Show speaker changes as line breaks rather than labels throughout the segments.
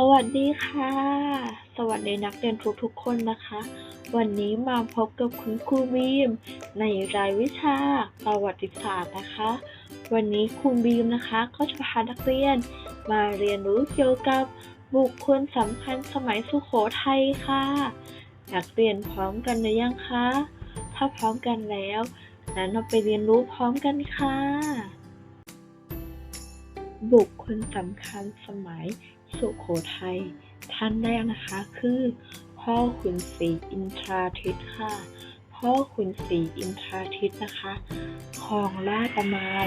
สวัสดีค่ะ สวัสดีนักเรียนทุกๆคนนะคะ วันนี้มาพบกับคุณครูบีม ในรายวิชาประวัติศาสตร์นะคะ วันนี้ครูบีมนะคะก็จะพานักเรียน มาเรียนรู้เกี่ยวกับบุคคลสำคัญสมัยสุโขทัยค่ะ นักเรียนพร้อมกันหรือยังคะ ถ้าพร้อมกันแล้วนั้นเราไปเรียนรู้พร้อมกันค่ะ บุคคลสำคัญสมัย สุโขทัย ท่านแรกนะคะคือ พ่อขุนศรีอินทราทิตค่ะ พ่อขุนศรีอินทราทิตนะคะครองราชประมาณ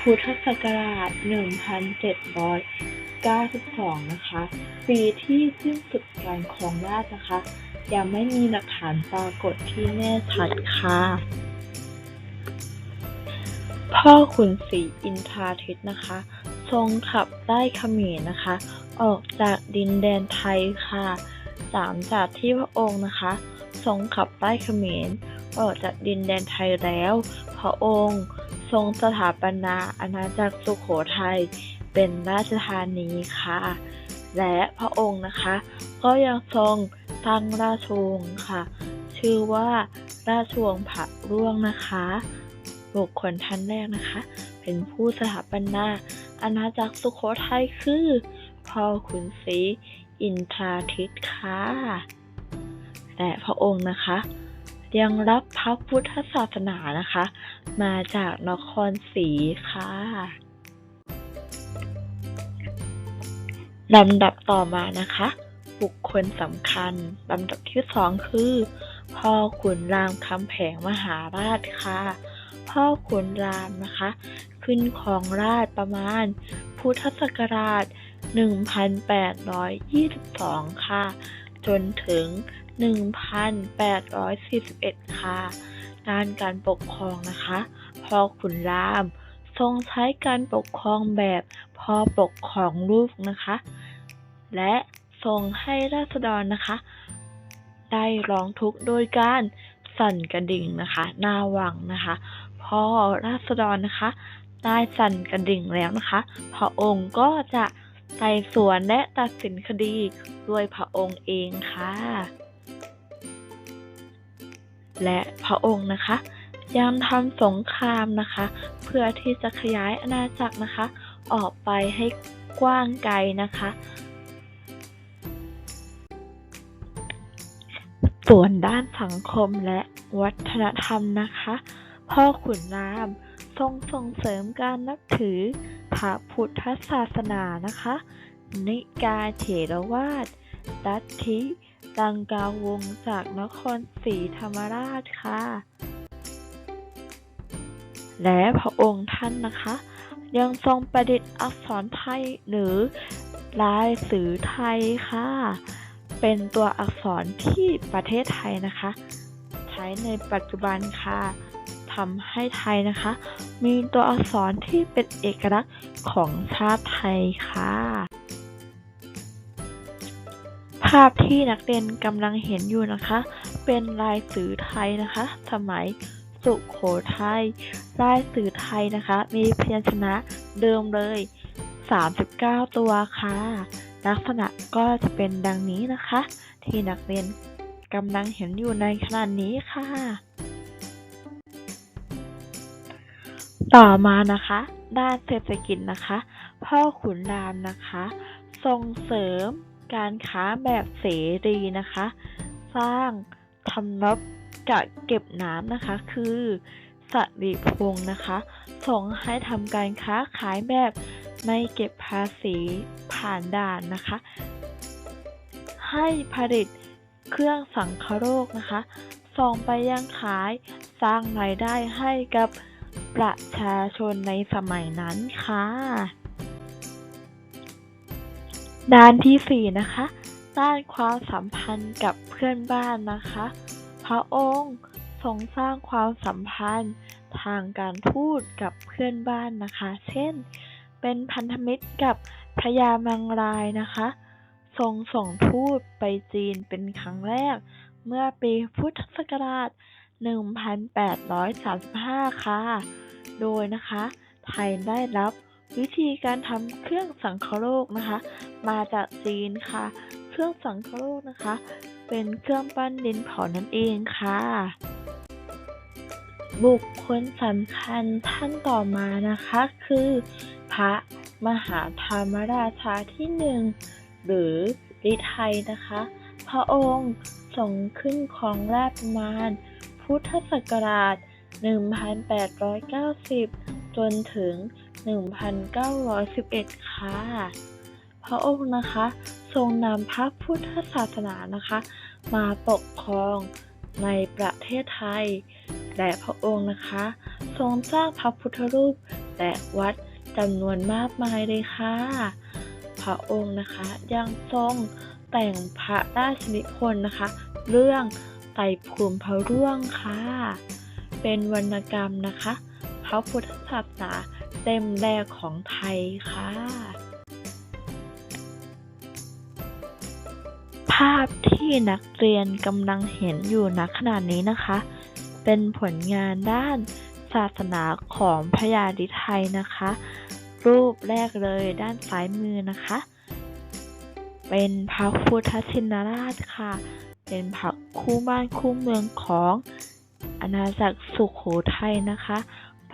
พุทธศักราช 1792 นะคะ ปีที่สิ้นสุดการครองราชนะคะ ยังไม่มีหลักฐานปรากฏที่แน่ชัดค่ะพ่อขุนศรีอินทราทิตนะคะ ทรงขับไล่เขมรนะคะ ออกจากดินแดนไทยค่ะหลังจากที่พระองค์นะคะ ทรงขับไล่เขมรออกจากดินแดนไทยแล้ว พระองค์ทรงสถาปนาอาณาจักรสุโขทัยเป็นราชธานีค่ะ และพระองค์นะคะ ก็ยังทรงตั้งราชวงศ์ค่ะ ชื่อว่าราชวงศ์ผะร่วงนะคะ บุคคลท่านแรกนะคะ เป็นผู้สถาปนา อาณาจักรสุโขทัยคือ พ่อขุนศรีอินทราทิตค่ะและพระองค์นะคะ ยังรับพระพุทธศาสนานะคะ มาจากนครศรีค่ะลำดับต่อมานะคะ บุคคลสำคัญลำดับที่สองคือ พ่อขุนรามคำแผงมหาราชค่ะ พ่อขุนรามนะคะ ขึ้นครองราชประมาณ พุทธศักราช 1822 ค่ะ จนถึง 1841 ค่ะ ด้านการปกครองนะคะ พ่อขุนรามทรงใช้การปกครองแบบพ่อปกครองลูกนะคะ และทรงให้ราษฎรนะคะ ได้ร้องทุกข์โดยการ สั่นกระดิ่งนะคะ หน้าวังนะคะ พอราษฎรนะคะได้สั่นกระดิ่งแล้วนะคะ พระองค์ก็จะไต่สวนและตัดสินคดีด้วยพระองค์เองค่ะ และพระองค์นะคะยังทำสงครามนะคะ เพื่อที่จะขยายอาณาจักรนะคะ ออกไปให้กว้างไกลนะคะ ส่วนด้านสังคมและ วัฒนธรรมนะคะ พ่อขุนรามทรงส่งเสริมการนับถือพระพุทธศาสนานะคะ นิกายเถรวาทลัทธิดังกาวงจากนครศรีธรรมราชค่ะ และพระองค์ท่านนะคะ ยังทรงประดิษฐ์อักษรไทยหรือลายสือไทยค่ะ เป็นตัวอักษรที่ประเทศไทยนะคะ ช้ในปัจจุบันค่ะทำให้ไทยนะคะ มีตัวอักษรที่เป็นเอกลักษณ์ของชาติไทยค่ะ ภาพที่นักเรียนกำลังเห็นอยู่นะคะ เป็นลายสื่อไทยนะคะ สมัยสุโขทัยลายสื่อไทยนะคะ มีพยัญชนะเดิมเลย 39 ตัวค่ะ ลักษณะก็จะเป็นดังนี้นะคะ ที่นักเรียน กำลังเห็นอยู่ในขณะนี้ค่ะ ต่อมานะคะ ด้านเศรษฐกิจนะคะ พ่อขุนรามนะคะ ส่งเสริมการค้าแบบเสรีนะคะ สร้างทำนบกะเก็บน้ำนะคะ คือสริพงศ์นะคะ ส่งให้ทำการค้าขายแบบไม่เก็บภาษีผ่านด่านนะคะ ให้ผลิต เครื่องสังคโรคนะคะ ส่งไปยังขายสร้างรายได้ให้กับประชาชนในสมัยนั้นค่ะด้านที่ 4 นะคะ ด้านความสัมพันธ์กับเพื่อนบ้านนะคะ พระองค์ทรงสร้างความสัมพันธ์ทางการทูตกับเพื่อนบ้านนะคะ เช่น เป็นพันธมิตรกับพญามังรายนะคะ ทรงส่งทูตไปจีนเป็นครั้งแรก เมื่อปีพุทธศักราช 1835 ค่ะ โดยนะคะ ไทยได้รับวิธีการทำเครื่องสังคโลกนะคะ มาจากจีนค่ะ เครื่องสังคโลกนะคะ เป็นเครื่องปั้นดินเผานั่นเองค่ะ บุคคลสำคัญท่านต่อมานะคะ คือ พระมหาธรรมราชาที่หนึ่ง หรือฤทัยนะคะ พระองค์ทรงขึ้นครองราชประมาณ พุทธศักราช 1890 จนถึง 1911 ค่ะ พระองค์นะคะทรงนำพระพุทธศาสนานะคะ มาปกครองในประเทศไทย และพระองค์นะคะ ทรงสร้างพระพุทธรูปและวัดจำนวนมากมายเลยค่ะ พระองค์นะคะ ยังทรงแต่งพระราชนิพนธ์นะคะ เรื่องไตรภูมิพระร่วงค่ะ เป็นวรรณกรรมนะคะ พระพุทธศาสนาเต็มแรกของไทยค่ะ ภาพที่นักเรียนกำลังเห็นอยู่ณขณะนี้นะคะ เป็นผลงานด้านศาสนาของพระยาดิไทยนะคะ รูปแรกเลยด้านซ้ายมือนะคะ เป็นพระพุทธชินราชค่ะ เป็นพระคู่บ้านคู่เมืองของอาณาจักรสุขโขทัยนะคะ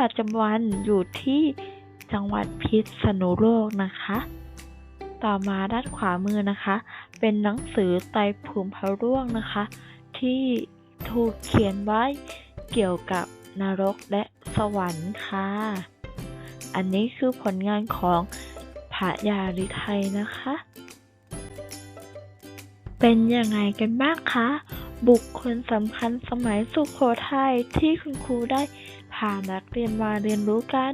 ปัจจุบันอยู่ที่จังหวัดพิษณุโลกนะคะ ต่อมาด้านขวามือนะคะ เป็นหนังสือไตรภูมิพระร่วงนะคะ ที่ถูกเขียนไว้เกี่ยวกับนรกและสวรรค์ค่ะ อันนี้คือผลงานของพระยาฤทัยนะคะ เป็นยังไงกันบ้างคะ บุคคลสำคัญสมัยสุขโขทัยที่คุณครูได้พานักเรียนมาเรียนรู้กัน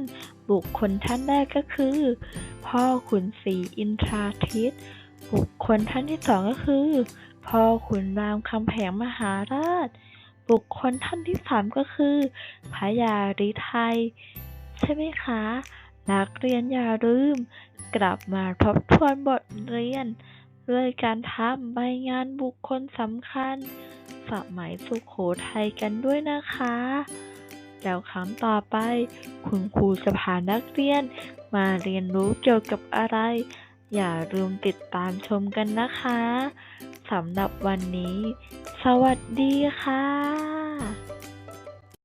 บุคคลท่านแรกก็คือ พ่อขุนศรีอินทราทิตบุคคลท่านที่สองก็คือ พ่อขุนรามคำแหงมหาราช บุคคลท่านที่สามก็คือพระยาฤทัย ใช่ไหมคะ นักเรียนอย่าลืม กลับมาทบทวนบทเรียน ด้วยการทำใบงานบุคคลสำคัญ สมัยสุขโขทัยกันด้วยนะคะ แล้วครั้งต่อไป คุณครูจะพานักเรียน มาเรียนรู้เกี่ยวกับอะไร อย่าลืมติดตามชมกันนะคะสำหรับวันนี้ สวัสดีค่ะ